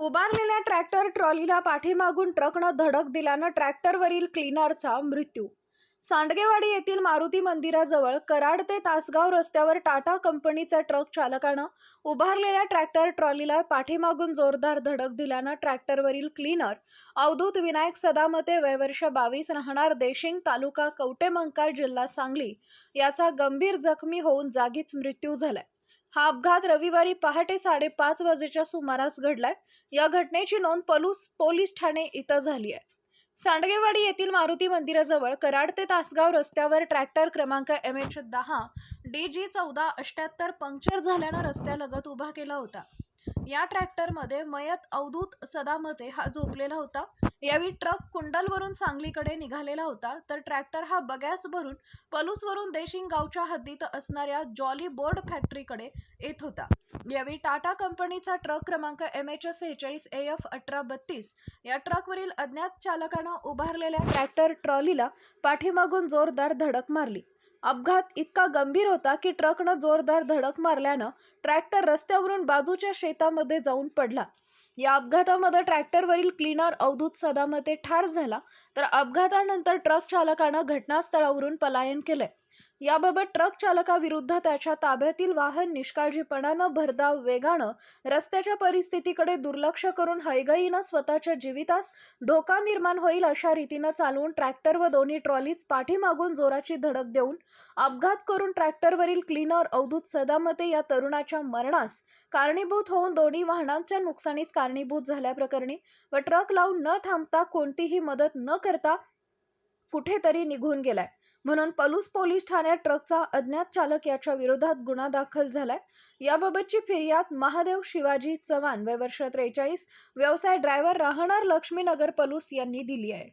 उभारलेल्या ट्रॅक्टर ट्रॉलीला पाठीमागून ट्रकनं धडक दिल्यानं ट्रॅक्टरवरील क्लीनरचा मृत्यू. सांडगेवाडी येथील मारुती मंदिराजवळ कराड ते तासगाव रस्त्यावर टाटा कंपनीचा ट्रक चालकानं उभारलेल्या ट्रॅक्टर ट्रॉलीला पाठीमागून जोरदार धडक दिल्यानं ट्रॅक्टरवरील क्लीनर अवधूत विनायक सदामते वयवर्ष बावीस राहणार देशिंग तालुका कवटेमंकाळ जिल्हा सांगली याचा गंभीर जखमी होऊन जागीच मृत्यू झालाय. हा अपघात रविवारी पहाटे साडेपाच वाजेच्या सुमारास घडलाय. या घटनेची नोंद पलूस पोलीस ठाणे इथं झाली आहे. सांडगेवाडी येथील मारुती मंदिराजवळ कराड ते तासगाव रस्त्यावर ट्रॅक्टर क्रमांक एम एच दहा डी जी चौदा अष्ट्याहत्तर पंक्चर झाल्यानं रस्त्यालगत उभा केला होता. या ट्रॅक्टरमध्ये मयत अवधूत सदामते हा झोपलेला होता. यावेळी ट्रक कुंडलवरून सांगलीकडे निघालेला होता तर ट्रॅक्टर हा बगॅस भरून पलूसवरून देशिंग गावच्या हद्दीत असणाऱ्या जॉली बोर्ड फॅक्टरीकडे येत होता. यावेळी टाटा कंपनीचा ट्रक क्रमांक एम एच सेहेचाळीस ए एफ अठरा बत्तीस या ट्रकवरील अज्ञात चालकानं उभारलेल्या ट्रॅक्टर ट्रॉलीला पाठीमागून जोरदार धडक मारली. अपघात इतका गंभीर होता की ट्रकनं जोरदार धडक मारल्यानं ट्रॅक्टर रस्त्यावरून बाजूच्या शेतामध्ये जाऊन पडला. या अपघातामध्ये ट्रॅक्टरवरील क्लीनर अवधूत सदामते ठार झाला तर अपघातानंतर ट्रक चालकानं घटनास्थळावरून पलायन केलंय. याबाबत ट्रक चालकाविरुद्ध त्याच्या ताब्यातील वाहन निष्काळजीपणानं भरधाव वेगानं रस्त्याच्या परिस्थितीकडे दुर्लक्ष करून हैगईनं स्वतःच्या जीवितास धोका निर्माण होईल अशा रीतीनं चालवून ट्रॅक्टर व दोन्ही ट्रॉलीज पाठीमागून जोराची धडक देऊन अपघात करून ट्रॅक्टरवरील क्लीनर अवधूत सदामते या तरुणाच्या मरणास कारणीभूत होऊन दोन्ही वाहनांच्या नुकसानीस कारणीभूत झाल्याप्रकरणी व ट्रक लावून न थांबता कोणतीही मदत न करता कुठेतरी निघून गेलाय. म्हणून पलूस पोलीस ठाण्यात ट्रकचा अज्ञात चालक याच्या विरोधात गुन्हा दाखल झालाय. याबाबतची फिर्याद महादेव शिवाजी चव्हाण वय वर्ष त्रेचाळीस व्यवसाय ड्रायव्हर राहणार लक्ष्मीनगर पलूस यांनी दिली आहे.